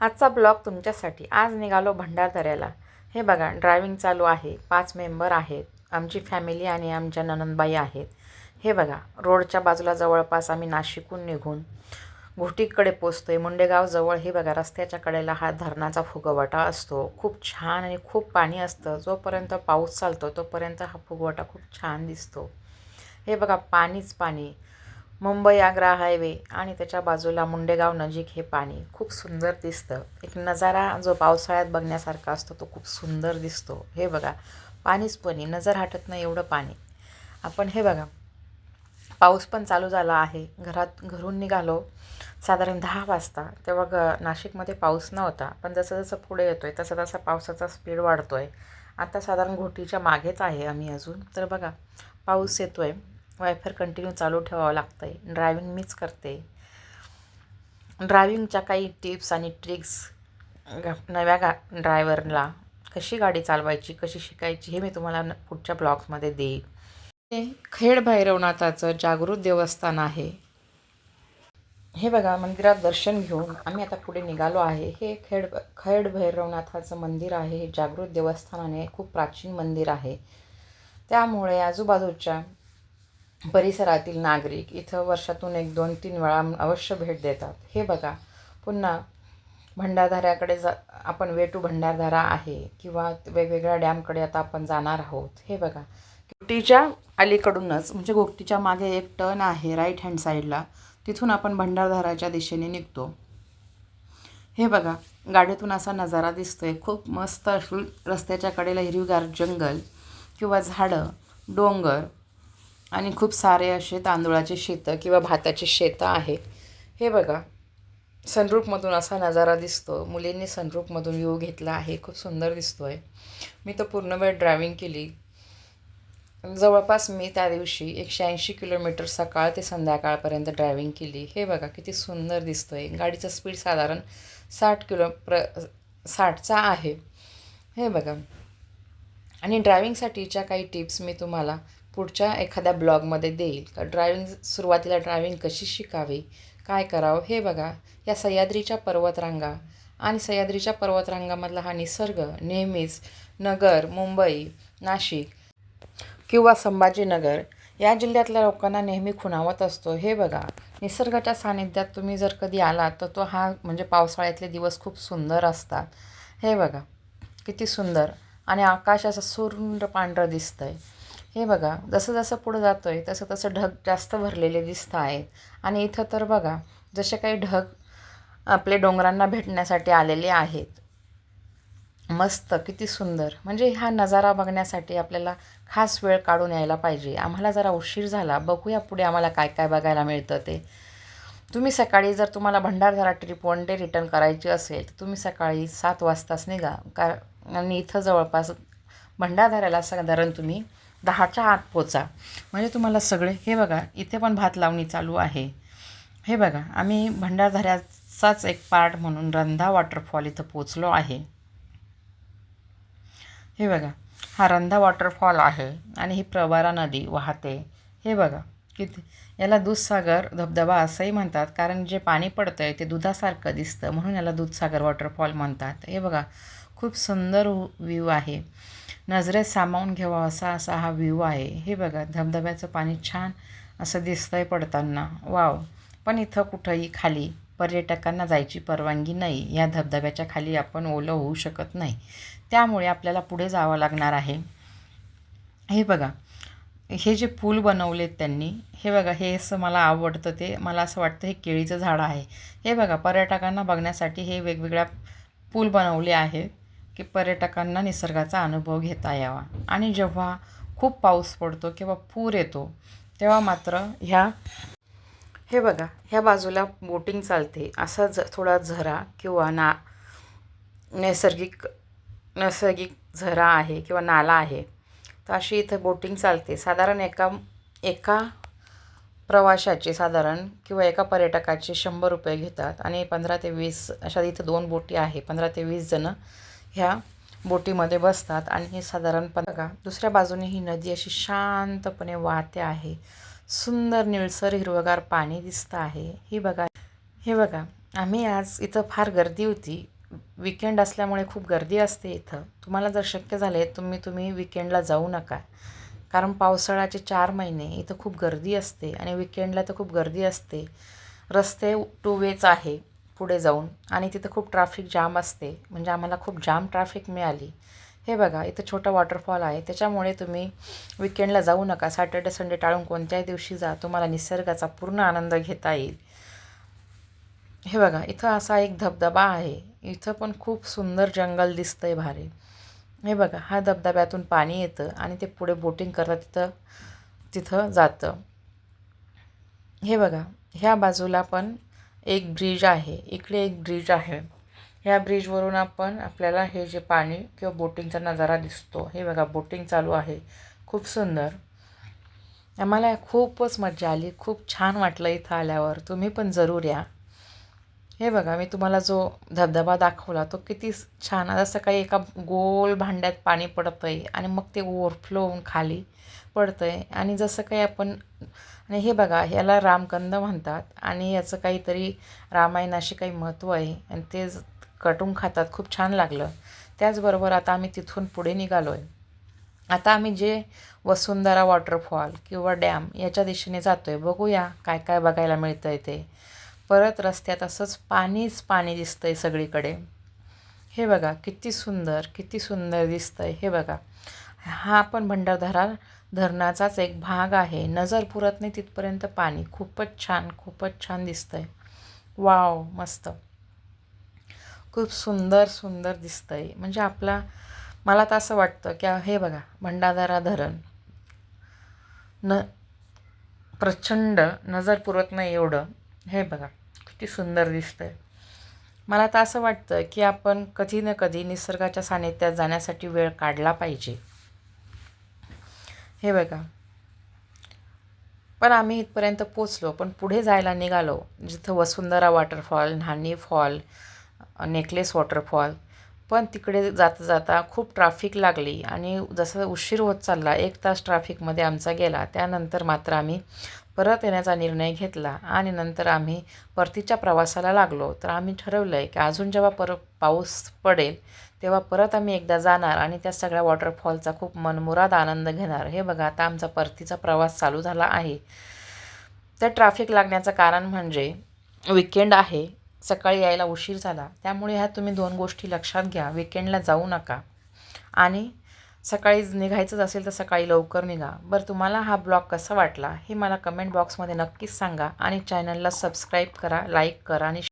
आजचा ब्लॉग तुमच्यासाठी आज निघालो भंडारदऱ्याला. हे बघा ड्रायव्हिंग चालू आहे. पाच मेंबर आहेत. आमची फॅमिली आणि आमच्या ननंदबाई आहेत. हे बघा रोडच्या बाजूला जवळपास आम्ही नाशिकहून निघून घोटीकडे पोचतो आहे मुंडेगावजवळ हे बघा रस्त्याच्या कडेला हा धरणाचा फुगवटा असतो. खूप छान आणि खूप पाणी असतं. जोपर्यंत पाऊस चालतो तोपर्यंत हा फुगवटा खूप छान दिसतो. हे बघा पाणीच पाणी. मुंबई आग्रा हायवे आणि त्याच्या बाजूला मुंडेगाव नजीक हे पाणी खूप सुंदर दिसतं. एक नजारा जो पावसाळ्यात बघण्यासारखा असतो तो खूप सुंदर दिसतो. हे बघा पाणीच पाणी नजर हटत नाही एवढं पाणी. आपण हे बघा पाऊस पण चालू झाला आहे. घरात घरून निघालो साधारण दहा वाजता. तेव्हा ग नाशिकमध्ये पाऊस नव्हता पण जसं जसं पुढे येतो आहे तसं तसा पावसाचा स्पीड वाढतो आहे आता साधारण घोटीच्या मागेच आहे आम्ही अजून. तर बघा पाऊस येतो आहे वायफर कंटिन्यू चालू ठेवावं लागतं आहे ड्रायविंग मीच करते. ड्रायविंगच्या काही टिप्स आणि ट्रिक्स नव्या गा ड्रायव्हरला कशी गाडी चालवायची कशी शिकायची हे मी तुम्हाला न पुढच्या ब्लॉग्समध्ये देईन. हे खेड भैरवनाथाचं जागृत देवस्थान आहे. हे बघा मंदिरात दर्शन घेऊन आम्ही आता पुढे निघालो आहे. हे खेड खेड भैरवनाथाचं मंदिर आहे. हे जागृत देवस्थानाने खूप प्राचीन मंदिर आहे. त्यामुळे आजूबाजूच्या परिसरातील नागरिक इथं वर्षातून एक दोन तीन वेळा अवश्य भेट देतात. हे बघा पुन्हा भंडारदऱ्याकडे जा आपण वे टू भंडारदरा आहे किंवा वेगवेगळ्या डॅमकडे आता आपण जाणार आहोत. हे बघा गोष्टीच्या अलीकडूनच म्हणजे गोष्टीच्या मागे एक टर्न आहे राईट हँड साईडला तिथून आपण भंडारदराच्या दिशेने निघतो. हे बघा गाडीतून असा नजारा दिसतोय. खूप मस्त अशी रस्त्याच्या कडेला हिरवीगार जंगल किंवा झाडं डोंगर आणि खूप सारे असे तांदूळाचे शेतं किंवा भाताचे शेतं आहे. हे बघा सनरूपमधून असा नजारा दिसतो. मुलींनी सनरूपमधून व्ह्यू घेतला आहे. खूप सुंदर दिसतो आहे मी तर पूर्ण वेळ ड्रायव्हिंग केली. जवळपास मी त्या दिवशी एकशे ऐंशी किलोमीटर सकाळ ते संध्याकाळपर्यंत ड्रायव्हिंग केली. हे बघा किती सुंदर दिसतो आहे गाडीचं स्पीड साधारण साठ किलो प्र साठचा आहे. हे बघा. आणि ड्रायव्हिंगसाठीच्या काही टिप्स मी तुम्हाला पुढच्या एखाद्या ब्लॉगमध्ये देईल. का ड्रायविंग सुरुवातीला ड्रायविंग कशी शिकावी? काय करावं? हे बघा. या सह्याद्रीच्या पर्वतरांगा आणि सह्याद्रीच्या पर्वतरांगामधला हा निसर्ग नेहमीच नगर मुंबई नाशिक किंवा संभाजीनगर या जिल्ह्यातल्या लोकांना नेहमी खुणावत असतो. हे बघा. निसर्गाच्या सानिध्यात तुम्ही जर कधी आलात तर तो हा म्हणजे पावसाळ्यातले दिवस खूप सुंदर असतात. हे बघा. किती सुंदर. आणि आकाश असं सुंदर पांढरं दिसतं आहे हे बघा जसं जसं पुढं जातो आहे तसं तसं ढग जास्त भरलेले दिसत आहेत. आणि इथं तर बघा जसे काही ढग आपले डोंगरांना भेटण्यासाठी आलेले आहेत. मस्त किती सुंदर. म्हणजे हा नजारा बघण्यासाठी आपल्याला खास वेळ काढून यायला पाहिजे. आम्हाला जरा उशीर झाला. बघूया पुढे आम्हाला काय काय बघायला मिळतं ते. तुम्ही सकाळी जर तुम्हाला Bhandardara trip one day return करायची असेल तर तुम्ही सकाळी सात वाजताच निघा. कारण आणि इथं जवळपास भंडारदऱ्याला साधारण तुम्ही दहाच्या आत पोचा. म्हणजे तुम्हाला सगळे हे बघा इथे पण भात लावणी चालू आहे. हे बघा आम्ही भंडारदऱ्याचाच एक पार्ट म्हणून रंधा वॉटरफॉल इथं पोचलो आहे. हे बघा हा रंधा वॉटरफॉल आहे आणि ही प्रवारा नदी वाहते. हे बघा किती याला दूधसागर धबधबा असंही म्हणतात कारण जे पाणी पडतं आहे ते दुधासारखं दिसतं म्हणून याला दूधसागर वॉटरफॉल म्हणतात. हे बघा खूप सुंदर व्ह्यू आहे. नजरेत सामावून घ्यावा असा असा हा व्ह्यू आहे. हे बघा धबधब्याचं पाणी छान असं दिसतंय पडताना. वाव. पण इथं कुठंही खाली पर्यटकांना जायची परवानगी नाही. या धबधब्याच्या खाली आपण ओलं होऊ शकत नाही. त्यामुळे आपल्याला पुढे जावं लागणार आहे. हे बघा हे जे पूल बनवलेत त्यांनी हे बघा हे असं मला आवडतं ते. मला असं वाटतं हे केळीचं झाड आहे. हे बघा पर्यटकांना बघण्यासाठी हे वेगवेगळ्या पूल बनवले आहेत. की पर्यटकांना निसर्गाचा अनुभव घेता यावा. आणि जेव्हा खूप पाऊस पडतो किंवा पूर येतो तेव्हा मात्र ह्या हे बघा ह्या बाजूला बोटिंग चालते. असा ज थोडा झरा किंवा ना नैसर्गिक नैसर्गिक झरा आहे किंवा नाला आहे तर अशी इथं बोटिंग चालते. साधारण एका एका प्रवाशाचे साधारण किंवा एका पर्यटकाचे शंभर रुपये घेतात. आणि पंधरा ते वीस अशा इथं दोन बोटी आहे. पंधरा ते वीस जणं ह्या बोटीमध्ये बसतात आणि हे साधारण बघा दुसऱ्या बाजूने ही नदी अशी शांतपणे वाहते आहे. सुंदर निळसर हिरवगार पाणी दिसतं आहे. ही बघा हे बघा आम्ही आज इथं फार गर्दी होती. विकेंड असल्यामुळे खूप गर्दी असते इथं. तुम्हाला जर शक्य झाले तुम्ही तुम्ही विकेंडला जाऊ नका. कारण पावसाळ्याचे चार महिने इथं खूप गर्दी असते आणि विकेंडला तर खूप गर्दी असते. रस्ते टू वेच आहे. पुढे जाऊन. आणि तिथं खूप ट्रॅफिक जाम असते. म्हणजे आम्हाला खूप जाम ट्रॅफिक मिळाली. हे बघा इथं छोटं वॉटरफॉल आहे. त्याच्यामुळे तुम्ही विकेंडला जाऊ नका. सॅटर्डे संडे टाळून कोणत्याही दिवशी जा. तुम्हाला निसर्गाचा पूर्ण आनंद घेता येईल. हे बघा इथं असा एक धबधबा आहे. इथं पण खूप सुंदर जंगल दिसतंय भारी. हे बघा हा धबधब्यातून पाणी येतं आणि ते पुढे बोटिंग करतात तिथं तिथं जातं. हे बघा ह्या बाजूला पण एक ब्रिज आहे इकडे एक ब्रिज आहे. ह्या ब्रिजवरून आपण आपल्याला हे जे पाणी किंवा बोटिंगचा नजारा दिसतो हे बघा बोटिंग चालू आहे. खूप सुंदर. आम्हाला खूपच मजा आली खूप छान वाटलं इथं आल्यावर. तुम्ही पण जरूर या. हे बघा मी तुम्हाला जो धबधबा दाखवला तो किती छान. आता काही एका गोल भांड्यात पाणी पडतं आहे आणि मग ते ओव्हरफ्लो होऊन खाली पडतं आहे आणि जसं काही आपण आणि हे बघा ह्याला रामकंद म्हणतात आणि याचं काहीतरी रामायणाशी काही महत्त्व आहे. आणि ते कटून खातात खूप छान लागलं. त्याचबरोबर आता आम्ही तिथून पुढे निघालो आहे आता आम्ही जे वसुंधरा वॉटरफॉल किंवा डॅम याच्या दिशेने जातो आहे बघूया काय काय बघायला मिळतं आहे ते. परत रस्त्यात असंच पाणीच पाणी दिसतं आहे सगळीकडे. हे बघा किती सुंदर किती सुंदर दिसतं आहे हे बघा हा पण भंडारधारा धरणाचाच एक भाग आहे. नजर पुरत नाही तिथपर्यंत पाणी. खूपच छान खूपच छान दिसतं आहे वाव मस्त. खूप सुंदर सुंदर दिसतं आहे म्हणजे आपला मला तर असं वाटतं की हे बघा भंडारधारा धरण. न प्रचंड नजर पुरत नाही एवढं. हे बघा. किती सुंदर दिसतं आहे मला तर असं वाटतं की आपण कधी ना कधी निसर्गाच्या सानिध्यात जाण्यासाठी वेळ काढला पाहिजे. हे बघा. पण आम्ही इथपर्यंत पोचलो पण पुढे जायला निघालो. जिथं Vasundhara waterfall Nhani fall necklace waterfall पण तिकडे जाता जाता खूप ट्रॅफिक लागली आणि जसं उशीर होत चालला एक तास ट्रॅफिकमध्ये आमचा गेला. त्यानंतर मात्र आम्ही परत येण्याचा निर्णय घेतला आणि नंतर आम्ही परतीच्या प्रवासाला लागलो. तर आम्ही ठरवलं आहे की अजून जेव्हा पर पाऊस पडेल तेव्हा परत आम्ही एकदा जाणार आणि त्या सगळ्या वॉटरफॉलचा खूप मनमुराद आनंद घेणार. हे बघा आता आमचा परतीचा प्रवास चालू झाला आहे. तर ट्रॅफिक लागण्याचं कारण म्हणजे विकेंड आहे सकाळी यायला उशीर झाला. त्यामुळे ह्या तुम्ही दोन गोष्टी लक्षात घ्या. विकेंडला जाऊ नका. आणि सकाळी निघायचंच असेल तर सकाळी लवकर निघा. बरं तुम्हाला हा ब्लॉग कसा वाटला हे मला कमेंट बॉक्समध्ये नक्कीच सांगा आणि चॅनलला सबस्क्राईब करा लाईक करा आणि